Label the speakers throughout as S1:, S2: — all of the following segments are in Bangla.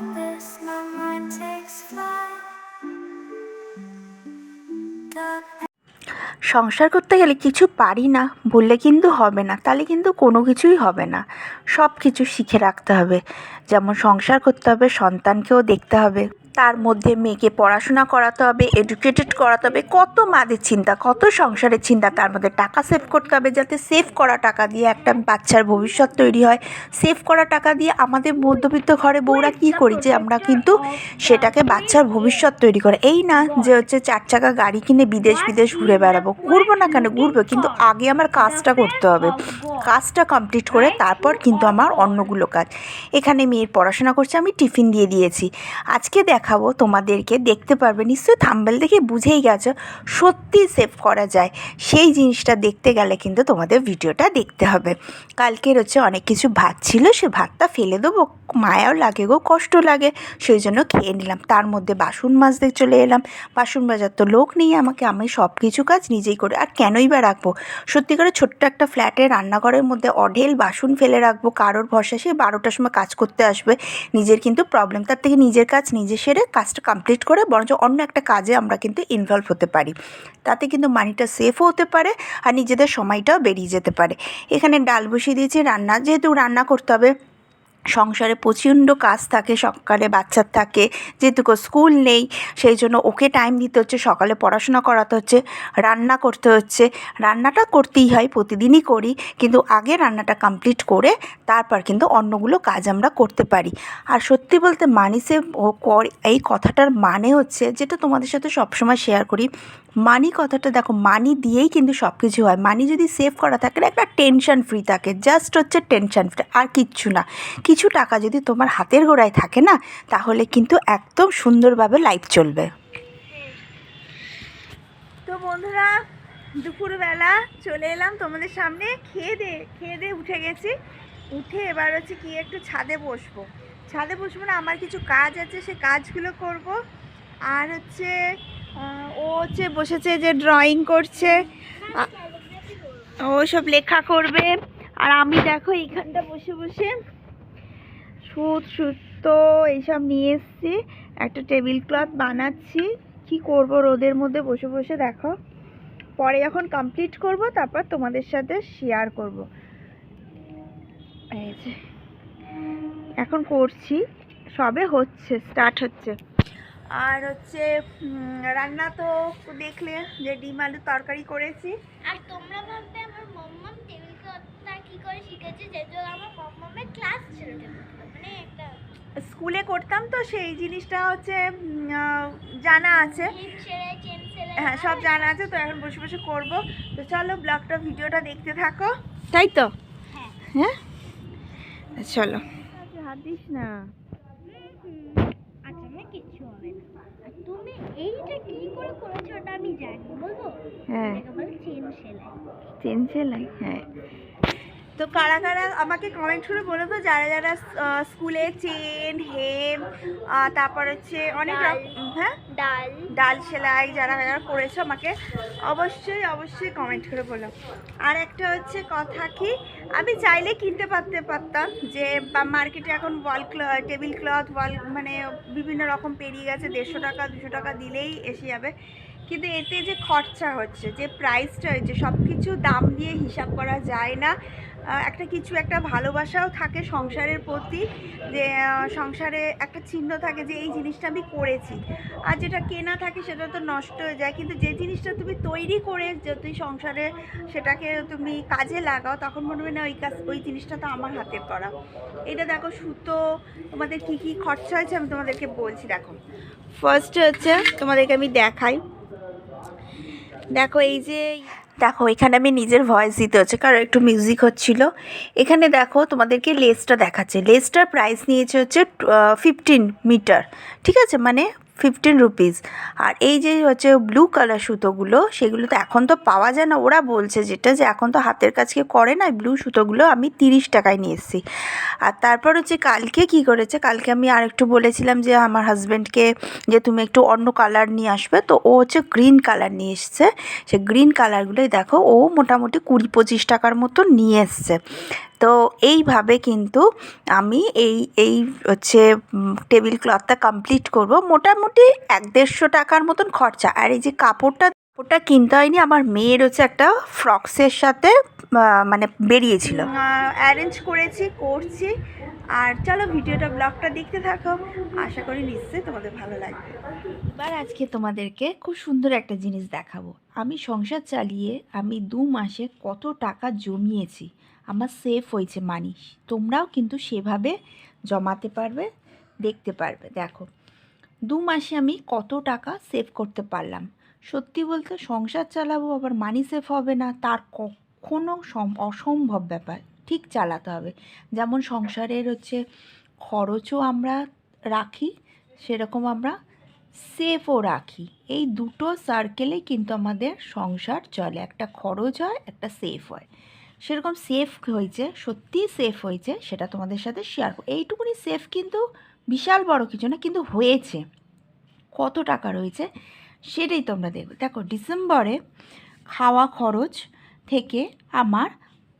S1: my mind takes flight.
S2: সংসার করতে গেলে কিছু পারি না, বললে কিন্তু হবে না, তাহলে কিন্তু কোনো কিছুই হবে না সব কিছু শিখে রাখতে হবে, যেমন সংসার করতে হবে, সন্তানকেও দেখতে হবে তার মধ্যে মেয়েকে পড়াশোনা করাতে হবে এডুকেটেড করাতে হবে, কত মাদের চিন্তা, কত সংসারের চিন্তা, তার মধ্যে টাকা সেভ করতে হবে যাতে সেভ করা টাকা দিয়ে একটা বাচ্চার ভবিষ্যৎ তৈরি হয়। সেভ করা টাকা দিয়ে আমাদের মধ্যবিত্ত ঘরে বউরা কী করি যে আমরা কিন্তু সেটাকে বাচ্চার ভবিষ্যৎ তৈরি করে। এই না যে হচ্ছে চার চাকা গাড়ি কিনে বিদেশ বিদেশ ঘুরে বেড়াবো। ঘুরবো না কেন? ঘুরবো, কিন্তু আগে আমার কাজটা করতে হবে। কাজটা কমপ্লিট করে তারপর কিন্তু আমার অন্যগুলো কাজ। এখানে মেয়ের পড়াশোনা করছে, আমি টিফিন দিয়ে দিয়েছি। আজকে দেখাবো, তোমাদেরকে দেখতে পারবে। নিশ্চয়ই থাম্বেল দেখে বুঝেই গেছো সত্যি সেভ করা যায়। সেই জিনিসটা দেখতে গেলে কিন্তু তোমাদের ভিডিওটা দেখতে হবে। কালকের হচ্ছে অনেক কিছু ভাত ছিল, সে ভাতটা ফেলে দেবো। মায়াও লাগে গো, কষ্ট লাগে, সেই জন্য খেয়ে নিলাম। তার মধ্যে বাসন মাজতে চলে এলাম। বাসন মাজার তো লোক নেই, আমাকে আমি সব কিছু কাজ নিজেই করে, আর কেনই বা রাখব? সত্যি করে ছোট্ট একটা ফ্ল্যাটে রান্নাঘরের মধ্যে অঢেল বাসন ফেলে রাখব। কারোর ভরসা, সে বারোটার সময় কাজ করতে আসবে। নিজের কিন্তু প্রবলেম তার থেকে নিজের কাজ নিজে সেরে কাজটা কমপ্লিট করে বরঞ্চ অন্য একটা কাজে আমরা কিন্তু ইনভলভ হতে পারি। তাতে কিন্তু মানিটা সেফও হতে পারে আর নিজেদের সময়টাও বেরিয়ে যেতে পারে। এখানে ডাল বসিয়ে দিয়েছি রান্না। যেহেতু রান্না করতে হবে সংসারে প্রচণ্ড কাজ থাকে, সকালে বাচ্চার থাকে যেহেতুকো স্কুল নেই, সেই জন্য ওকে টাইম দিতে হচ্ছে, সকালে পড়াশোনা করাতে হচ্ছে, রান্না করতে হচ্ছে। রান্নাটা করতেই হয়, প্রতিদিনই করি, কিন্তু আগে রান্নাটা কমপ্লিট করে তারপর কিন্তু অন্যগুলো কাজ আমরা করতে পারি। আর সত্যি বলতে মানি সেভ কর, এই কথাটার মানে হচ্ছে, যেটা তোমাদের সাথে সবসময় শেয়ার করি, মানি কথাটা দেখো, মানি দিয়েই কিন্তু সব কিছু হয়। মানি যদি সেভ করা থাকে, একটা টেনশন ফ্রি থাকে জাস্ট হচ্ছে টেনশন ফ্রি আর কিচ্ছু না। কিছু টাকা যদি তোমার হাতের গোড়ায় থাকে না, তাহলে কিন্তু একদম সুন্দরভাবে লাইফ চলবে।
S3: তো বন্ধুরা, দুপুরবেলা চলে এলাম তোমাদের সামনে। খেয়ে দে খেয়ে দে, উঠে গেছি। উঠে এবার হচ্ছে কি একটু ছাদে বসবো। ছাদে বসবো না, আমার কিছু কাজ আছে, সে কাজগুলো করব। আর হচ্ছে ও হচ্ছে বসেছে যে ড্রয়িং করছে। ও সব লেখা করবে। আর আমি দেখো এইখানটা বসে বসে সুত সুতো এইসব নিয়ে এসছি। একটা টেবিল ক্লথ বানাচ্ছি। কি করব রোদের মধ্যে বসে বসে দেখো। পরে যখন কমপ্লিট করব, তারপর তোমাদের সাথে শেয়ার করব। এই যে, এখন করছি। সবে হচ্ছে স্টার্ট হচ্ছে। আর হচ্ছে রান্না তো দেখলে যে ডিম আলুর তরকারি করেছি।
S4: আর তোমরা ভাববে আমার মম্মাম টেবিল ক্লথটা কি করে শিখেছে? যেহেতু আমার মম্মামের ক্লাস ছিল।
S3: স্কুলে করতাম তো সেই জিনিসটা হচ্ছে জানা আছে। হ্যাঁ সব জানা আছে তো এখন বসে বসে করব। তো চলো ব্লগটা ভিডিওটা দেখতে থাকো। তাই তো?
S4: হ্যাঁ।
S3: হ্যাঁ? চলো। হাত দিস না।
S4: আচ্ছা কিচ্ছু হবে না। আর তুমি এইটা কি করে করেছ ওটা আমি জানি বলব?
S3: হ্যাঁ।
S4: চেন সেলাই।
S3: চেন সেলাই হ্যাঁ। তো কারা কারা আমাকে কমেন্ট করে বলো তো যারা যারা স্কুলে চেন হেম তারপর হচ্ছে অনেক রকম হ্যাঁ?
S4: ডাল।
S3: ডাল সেলাই যারা যারা করেছ আমাকে অবশ্যই অবশ্যই কমেন্ট করে বলো। আর একটা হচ্ছে কথা কি আমি চাইলে কিনতে পারতে পারতাম যে মার্কেটে এখন wall cloth table cloth wall মানে বিভিন্ন রকম পেরিয়ে গেছে দেড়শো টাকা দুশো টাকা দিলেই এসে যাবে। কিন্তু এতে যে খরচা হচ্ছে যে প্রাইসটা হয়েছে সব কিছু দাম দিয়ে হিসাব করা যায় না। একটা কিছু, একটা ভালোবাসাও থাকে সংসারের প্রতি, যে সংসারে একটা চিহ্ন থাকে যে, এই জিনিসটা আমি করেছি। আর যেটা কেনা থাকে সেটা তো নষ্ট হয়ে যায়। কিন্তু যে জিনিসটা তুমি তৈরি করে যদি সংসারে সেটাকে তুমি কাজে লাগাও, তখন মনে হয় না ওই কাজ, ওই জিনিসটা তো আমার হাতের করা এটা দেখো, সুতো, তোমাদের কি কি খরচা হয়েছে আমি তোমাদেরকে বলছি, দেখো। ফার্স্ট হচ্ছে, তোমাদেরকে আমি দেখাই। দেখো, এই যে
S2: দেখো, এখানে আমি নিজের ভয়েস দিতে হচ্ছে, কারণ একটু মিউজিক হচ্ছিল। এখানে দেখো, তোমাদেরকে লেসটা দেখাচ্ছে। লেসটার প্রাইস নিয়েছে হচ্ছে ফিফটিন মিটার ঠিক আছে? মানে ফিফটিন রুপিস আর এই যে হচ্ছে ব্লু কালার সুতোগুলো সেগুলো তো এখন তো পাওয়া যায় না। ওরা বলছে যেটা যে এখন তো হাতের কাজ কেউ করে না ব্লু সুতোগুলো আমি তিরিশ টাকায় নিয়ে এসেছি। আর তারপর হচ্ছে কালকে কি করেছে, কালকে আমি আরেকটু বলেছিলাম যে আমার হাজব্যান্ডকে যে তুমি একটু অন্য কালার নিয়ে আসবে, তো ও হচ্ছে গ্রিন কালার নিয়ে এসছে। সে গ্রিন কালারগুলোই দেখো, ও মোটামুটি কুড়ি পঁচিশ টাকার মতো নিয়ে এসছে। তো এইভাবে কিন্তু আমি এই এই হচ্ছে টেবিল ক্লথটা কমপ্লিট করব। মোটামুটি এক দেড়শো টাকার মতন খরচা। আর এই যে কাপড়টা ওটা কিনতে হয়নি, আমার মেয়ের হচ্ছে একটা ফ্রক্সের সাথে মানে বেরিয়েছিল।
S3: অ্যারেঞ্জ করেছি করছি। আর চলো ভিডিওটা ব্লগটা দেখতে থাকো। আশা করি নিশ্চয়ই তোমাদের ভালো লাগবে।
S2: এবার আজকে তোমাদেরকে খুব সুন্দর একটা জিনিস দেখাবো। আমি সংসার চালিয়ে আমি দু মাসে কত টাকা জমিয়েছি। আমার সেফ হয়েছে মানি তোমরাও কিন্তু সেভাবে জমাতে পারবে দেখতে পারবে। দেখো দু মাসে আমি কত টাকা সেভ করতে পারলাম। সত্যি বলতে সংসার চালাবো আবার মানি সেভ হবে না তার সম- অসম্ভব ব্যাপার। ঠিক চালাতে হবে। যেমন সংসারের হচ্ছে খরচও আমরা রাখি, সেরকম আমরা সেফও রাখি। এই দুটো সার্কেলে কিন্তু আমাদের সংসার চলে। একটা খরচ হয়, একটা সেফ হয়। সেরকম সেফ হয়েছে, সত্যিই সেফ হয়েছে, সেটা তোমাদের সাথে শেয়ার করো এইটুকুনি সেফ কিন্তু বিশাল বড় কিছু না, কিন্তু হয়েছে। কত টাকা রয়েছে, সেটাই তোমরা দেখবে। দেখো ডিসেম্বরে খাওয়া খরচ থেকে আমার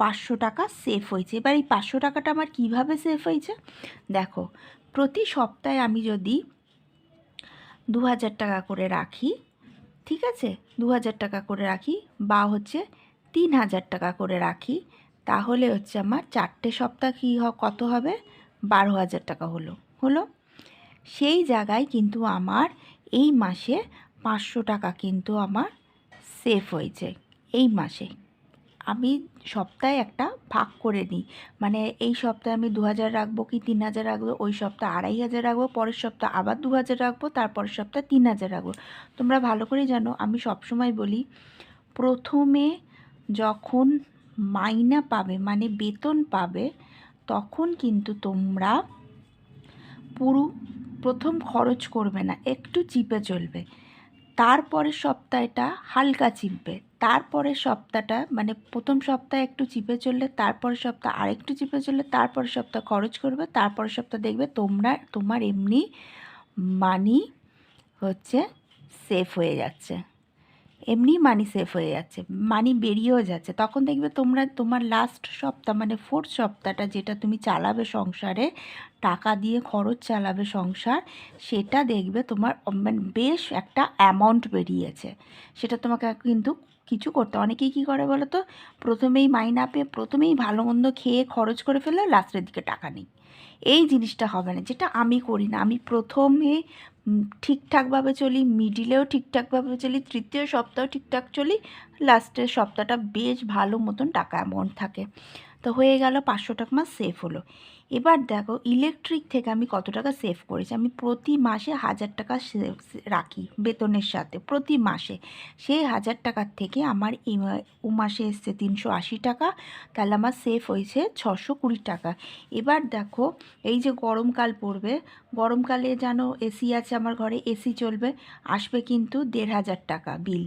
S2: পাঁচশো টাকা সেফ হয়েছে। এবার এই পাঁচশো টাকাটা আমার কীভাবে সেফ হয়েছে? দেখো, প্রতি সপ্তাহে আমি যদি দু হাজার টাকা করে রাখি, ঠিক আছে? দু হাজার টাকা করে রাখি বা হচ্ছে তিন হাজার টাকা করে রাখি, তাহলে হচ্ছে আমার চারটে সপ্তাহ কী হ, কত হবে? বারো হাজার টাকা হলো। হলো? সেই জায়গায় কিন্তু আমার এই মাসে পাঁচশো টাকা কিন্তু আমার সেফ হয়েছে। এই মাসে। আমি সপ্তাহে একটা ভাগ করে নিই। মানে এই সপ্তাহে আমি দু হাজার রাখব কি তিন হাজার রাখব, ওই সপ্তাহে আড়াই হাজার রাখব, পরের সপ্তাহে আবার দু হাজার রাখব, তারপরের সপ্তাহে তিন হাজার রাখব। তোমরা ভালো করে জানো, আমি সবসময় বলি, প্রথমে যখন মাইনা পাবে মানে বেতন পাবে, তখন কিন্তু তোমরা পুরো প্রথম খরচ করবে না, একটু চিপে চলবে। তারপরের সপ্তাহটা হালকা চিপবে। তারপরের সপ্তাহটা মানে প্রথম সপ্তাহে একটু চিপে চললে, তারপরের সপ্তাহ আরেকটু চিপে চললে, তারপরের সপ্তাহ খরচ করবে, তারপরের সপ্তাহ দেখবে তোমরা, তোমার এমনি মানি হচ্ছে সেফ হয়ে যাচ্ছে। এমনি মানি সেফ হয়ে যাচ্ছে মানি বেরিয়েও যাচ্ছে। তখন দেখবে তোমরা, তোমার লাস্ট সপ্তাহ মানে ফোর্থ সপ্তাহটা যেটা তুমি চালাবে সংসারে, টাকা দিয়ে খরচ চালাবে সংসার, সেটা দেখবে তোমার মানে বেশ একটা অ্যামাউন্ট বেরিয়েছে। সেটা তোমাকে কিন্তু কিছু করতে অনেকেই কী করে বলো তো? প্রথমেই মাইনা পেয়ে প্রথমেই ভালো মন্দ খেয়ে খরচ করে ফেলে লাস্টের দিকে টাকা নেই। এই জিনিসটা হবে না, যেটা আমি করি না। আমি প্রথমে ঠিকঠাকভাবে চলি মিডিলেও ঠিকঠাকভাবে চলি, তৃতীয় সপ্তাহ ঠিকঠাক চলি লাস্টের সপ্তাহটা বেশ ভালো মতন টাকা অ্যামাউন্ট থাকে। তো হয়ে গেল পাঁচশো টাকা সেফ হলো। এবার দেখো ইলেকট্রিক থেকে আমি কত টাকা সেভ করেছি? আমি প্রতি মাসে হাজার টাকা রাখি বেতনের সাথে, প্রতি মাসে। সেই হাজার টাকার থেকে আমার ও মাসে এসছে তিনশো আশি টাকা, তাহলে আমার সেভ হয়েছে ছশো কুড়ি টাকা। এবার দেখো এই যে গরমকাল পড়বে, গরমকালে জানো এসি আছে আমার ঘরে এসি চলবে, আসবে কিন্তু দেড় হাজার টাকা বিল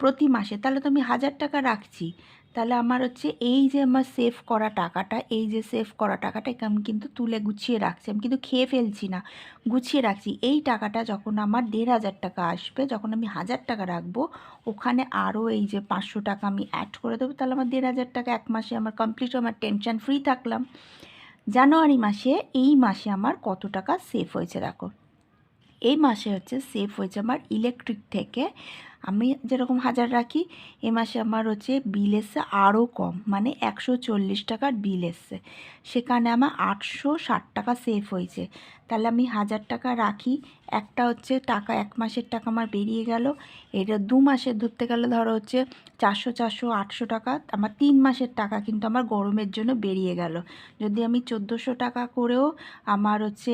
S2: প্রতি মাসে। তাহলে তো আমি হাজার টাকা রাখছি। তাহলে আমার হচ্ছে এই যে আমার সেভ করা টাকাটা, এই যে সেভ করা টাকাটা আমি কিন্তু তুলে গুছিয়ে রাখছি। আমি কিন্তু খেয়ে ফেলছি না, গুছিয়ে রাখছি। এই টাকাটা যখন আমার দেড় হাজার টাকা আসবে, যখন আমি হাজার টাকা রাখব, ওখানে আরও এই যে পাঁচশো টাকা আমি অ্যাড করে দেবো, তাহলে আমার দেড় হাজার টাকা এক মাসে আমার কমপ্লিট আমার টেনশন ফ্রি থাকলাম। জানুয়ারি মাসে, এই মাসে আমার কত টাকা সেভ হয়েছে দেখো। এই মাসে হচ্ছে সেভ হয়েছে আমার ইলেকট্রিক থেকে আমি যেরকম হাজার রাখি, এ মাসে আমার হচ্ছে বিল এসছে আরও কম মানে একশো চল্লিশ টাকার বিল এসছে। সেখানে আমার আটশো ষাট টাকা সেভ হয়েছে। তাহলে আমি হাজার টাকা রাখি, একটা হচ্ছে টাকা, এক মাসের টাকা আমার বেরিয়ে গেল, এটা দু মাসের ধরতে গেলে ধরো হচ্ছে চারশো চারশো, আটশো টাকা, আমার তিন মাসের টাকা কিন্তু আমার গরমের জন্য বেরিয়ে গেল। যদি আমি চোদ্দোশো টাকা করেও আমার হচ্ছে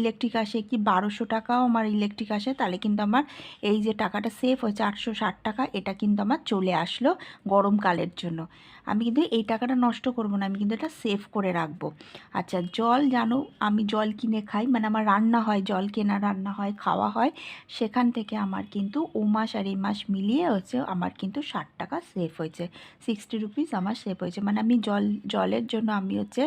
S2: ইলেকট্রিক আসে কি বারোশো টাকাও আমার ইলেকট্রিক আসে, তাহলে কিন্তু আমার এই যে টাকাটা সেভ হয়েছে চারশো ষাট টাকা এটা কিন্তু আমার চলে আসলো গরমকালের জন্য। আমি কিন্তু এই টাকাটা নষ্ট করব না, আমি কিন্তু এটা সেভ করে রাখব। আচ্ছা জল জানো, আমি জল কিনে খাই মানে আমার রান্না হয়, জল কেনা রান্না হয়, খাওয়া হয়, সেখান থেকে আমার কিন্তু ও মাস আর এই মাস মিলিয়ে হচ্ছে আমার কিন্তু ষাট টাকা সেভ হয়েছে সিক্সটি রুপিস আমার সেভ হয়েছে। মানে আমি জল, জলের জন্য আমি হচ্ছে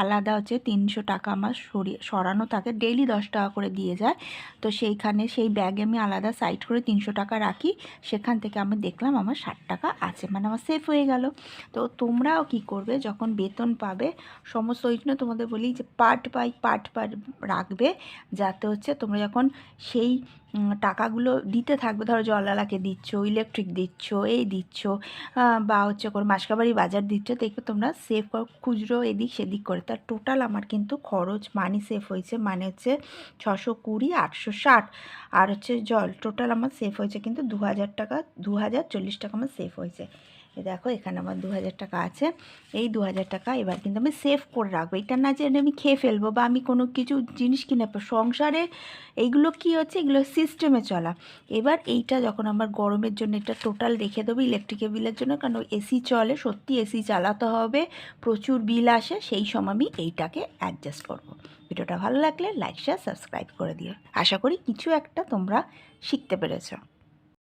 S2: আলাদা হচ্ছে তিনশো টাকা আমার সরিয়ে, সরানো থাকে ডেইলি দশ টাকা করে দিয়ে যায়। তো সেইখানে সেই ব্যাগে আমি আলাদা সাইড করে তিনশো টাকা রাখি, সেখান থেকে আমি দেখলাম আমার ষাট টাকা আছে মানে আমার সেভ হয়ে গেল। তো তোমরাও কি করবে? যখন বেতন পাবে, সমস্ত ওই জন্য তোমাদের বলি যে পার্ট বাই পার্ট পার্ট রাখবে, যাতে হচ্ছে তোমরা যখন সেই টাকাগুলো দিতে থাকবে, ধরো জলালাকে দিচ্ছ ইলেকট্রিক দিচ্ছ, এই দিচ্ছ বা হচ্ছে কোনো মাসকাবাড়ি বাজার দিচ্ছ, দেখবে তোমরা সেভ করো, খুচরো এদিক সেদিক করে। তার টোটাল আমার কিন্তু খরচ মানি সেভ হয়েছে মানে হচ্ছে ছশো কুড়ি, আটশো ষাট, আর হচ্ছে জল টোটাল আমার সেভ হয়েছে কিন্তু দু হাজার টাকা, দু হাজার চল্লিশ টাকা আমার সেভ হয়েছে। এই দেখো, এখানে আমার দু হাজার টাকা আছে। এই দু হাজার টাকা এবার কিন্তু আমি সেভ করে রাখব। এটা না যে আমি খেয়ে ফেলব বা আমি কোনো কিছু জিনিস কিনে। সংসারে এইগুলো কি হচ্ছে? এগুলো সিস্টেমে চলা। এবার এইটা যখন আমার গরমের জন্য এটা টোটাল রেখে দেবো ইলেকট্রিকের বিলের জন্য, কারণ এসি চলে, সত্যি এসি চালাতে হবে, প্রচুর বিল আসে, সেই সময় আমি এইটাকে অ্যাডজাস্ট করব। ভিডিওটা ভালো লাগলে লাইক শেয়ার সাবস্ক্রাইব করে দিও। আশা করি কিছু একটা তোমরা শিখতে পেরেছ।